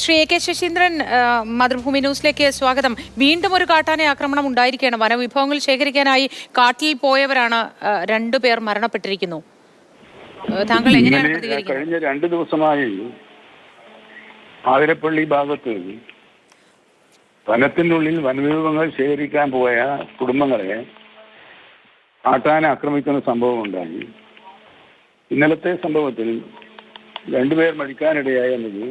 Shri A K Saseendran Mathrubhumi ന്യൂസിലേക്ക് സ്വാഗതം. വീണ്ടും ഒരു കാട്ടാന ആക്രമണം ഉണ്ടായിരിക്കുകയാണ്. വനവിഭവങ്ങൾ ശേഖരിക്കാനായി കാട്ടിൽ പോയവരാണ് രണ്ടു പേർ മരണപ്പെട്ടിരിക്കുന്നു. താങ്കൾ എങ്ങനെയാണ് കഴിഞ്ഞ രണ്ട് ദിവസമായി ആതിരപ്പള്ളി ഭാഗത്ത് വനത്തിനുള്ളിൽ വനവിഭവങ്ങൾ ശേഖരിക്കാൻ പോയ കുടുംബങ്ങളെ കാട്ടാന ആക്രമിക്കുന്ന സംഭവം ഉണ്ടായി. ഇന്നലത്തെ സംഭവത്തിൽ രണ്ടുപേർ മരിക്കാനിടയായി എന്നത്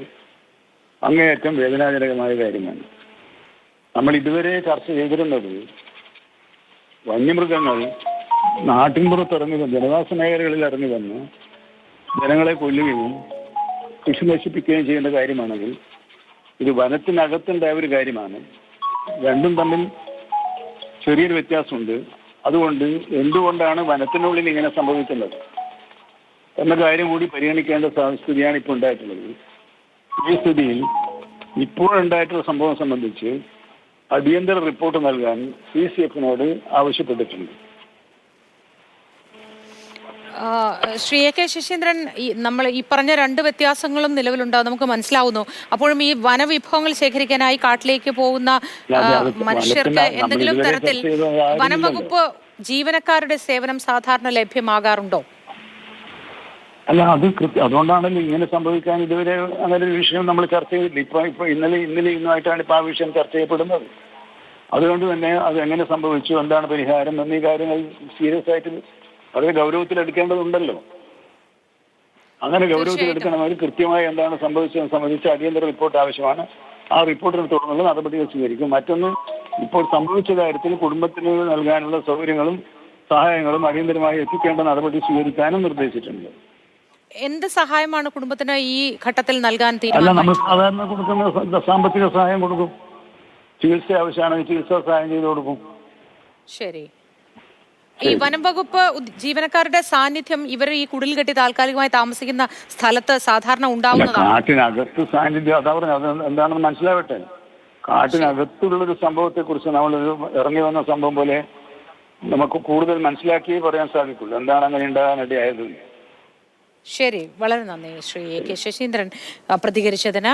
അങ്ങേയറ്റം വേദനാജനകമായ കാര്യമാണ്. നമ്മൾ ഇതുവരെ ചർച്ച ചെയ്തിരുന്നത് വന്യമൃഗങ്ങൾ നാട്ടിൻപുറത്ത് ഇറങ്ങി ജനവാസ മേഖലകളിൽ ഇറങ്ങി വന്ന് ജനങ്ങളെ കൊല്ലുകയും കൃഷി നശിപ്പിക്കുകയും ചെയ്യുന്ന കാര്യമാണെങ്കിൽ ഇത് വനത്തിനകത്തുണ്ടായ ഒരു കാര്യമാണ്. രണ്ടും തമ്മിൽ ചെറിയൊരു വ്യത്യാസമുണ്ട്. അതുകൊണ്ട് എന്തുകൊണ്ടാണ് വനത്തിനുള്ളിൽ ഇങ്ങനെ സംഭവിക്കുന്നത്? എന്ന കാര്യം കൂടി പരിഗണിക്കേണ്ട സ്ഥിതിയാണ് ഇപ്പോൾ ഉണ്ടായിട്ടുള്ളത്. ഈ സ്ഥിതിയിൽ ഇപ്പോഴുണ്ടായിട്ടുള്ള സംഭവം സംബന്ധിച്ച് അടിയന്തര റിപ്പോർട്ട് നൽകാൻ സി സി എഫിനോട് ആവശ്യപ്പെട്ടിട്ടുണ്ട് ശ്രീ എ കെ ശശീന്ദ്രൻ നമ്മൾ ഈ പറഞ്ഞ രണ്ട് വ്യത്യാസങ്ങളും നിലവിലുണ്ടാവും നമുക്ക് മനസ്സിലാവുന്നു. അപ്പോഴും ഈ വനവിഭവങ്ങൾ ശേഖരിക്കാനായി കാട്ടിലേക്ക് പോകുന്ന മനുഷ്യർക്ക് എന്തെങ്കിലും തരത്തിൽ വനം വകുപ്പ് ജീവനക്കാരുടെ സേവനം സാധാരണ ലഭ്യമാകാറുണ്ടോ? അല്ല അത് കൃത്യ അതുകൊണ്ടാണല്ലോ ഇങ്ങനെ സംഭവിക്കാൻ ഇതുവരെ അങ്ങനെ ഒരു വിഷയം നമ്മൾ ചർച്ച ചെയ്തില്ല. ഇപ്പൊ ഇപ്പൊ ഇന്നലെ ഇന്നലെ ഇന്നുമായിട്ടാണ് ഇപ്പൊ ആ വിഷയം ചർച്ച ചെയ്യപ്പെടുന്നത്. അതുകൊണ്ട് തന്നെ അത് എങ്ങനെ സംഭവിച്ചു എന്താണ് പരിഹാരം എന്നീ കാര്യങ്ങൾ സീരിയസ് ആയിട്ട് വളരെ ഗൗരവത്തിൽ എടുക്കേണ്ടതുണ്ടല്ലോ. അങ്ങനെ ഗൗരവത്തിൽ എടുക്കണമെങ്കിൽ കൃത്യമായി എന്താണ് സംഭവിച്ചതെന്ന് സംബന്ധിച്ച് അടിയന്തര റിപ്പോർട്ട് ആവശ്യമാണ്. ആ റിപ്പോർട്ടിനെ തുടർന്നുള്ള നടപടികൾ സ്വീകരിക്കും. മറ്റൊന്ന് ഇപ്പോൾ സംഭവിച്ച കാര്യത്തിൽ കുടുംബത്തിന് നൽകാനുള്ള സൗകര്യങ്ങളും സഹായങ്ങളും അടിയന്തരമായി എത്തിക്കേണ്ട നടപടി സ്വീകരിക്കാനും നിർദ്ദേശിച്ചിട്ടുണ്ട്. എന്ത് സഹായമാണ് കുടുംബത്തിന് ഈ ഘട്ടത്തിൽ നൽകാൻ അല്ല നമ്മൾ സാധാരണ കൊടുക്കുന്ന സാമ്പത്തിക സഹായം കൊടുക്കും. ചികിത്സ ആവശ്യമാണെങ്കിൽ ചികിത്സാ സഹായം ചെയ്ത് കൊടുക്കും. ശരി. ഈ വനം വകുപ്പ് ജീവനക്കാരുടെ സാന്നിധ്യം ഇവർ ഈ കുടിൽ കെട്ടി താൽക്കാലികമായി താമസിക്കുന്ന സ്ഥലത്ത് സാധാരണ ഉണ്ടാവുന്നതാണ്. കാട്ടിനകത്ത് സാന്നിധ്യം അതാ പറഞ്ഞു അത് എന്താണെന്ന് മനസ്സിലാവട്ടെ. കാട്ടിനകത്തുള്ളൊരു സംഭവത്തെ കുറിച്ച് നമ്മൾ ഇറങ്ങി വന്ന സംഭവം പോലെ നമുക്ക് കൂടുതൽ മനസ്സിലാക്കി പറയാൻ സാധിക്കുള്ളൂ. എന്താണ് അങ്ങനെ ഉണ്ടാകാനിടയായത് ശരി. വളരെ നന്ദി ശ്രീ കെ ശശീന്ദ്രൻ പ്രതികരിച്ചതിന്.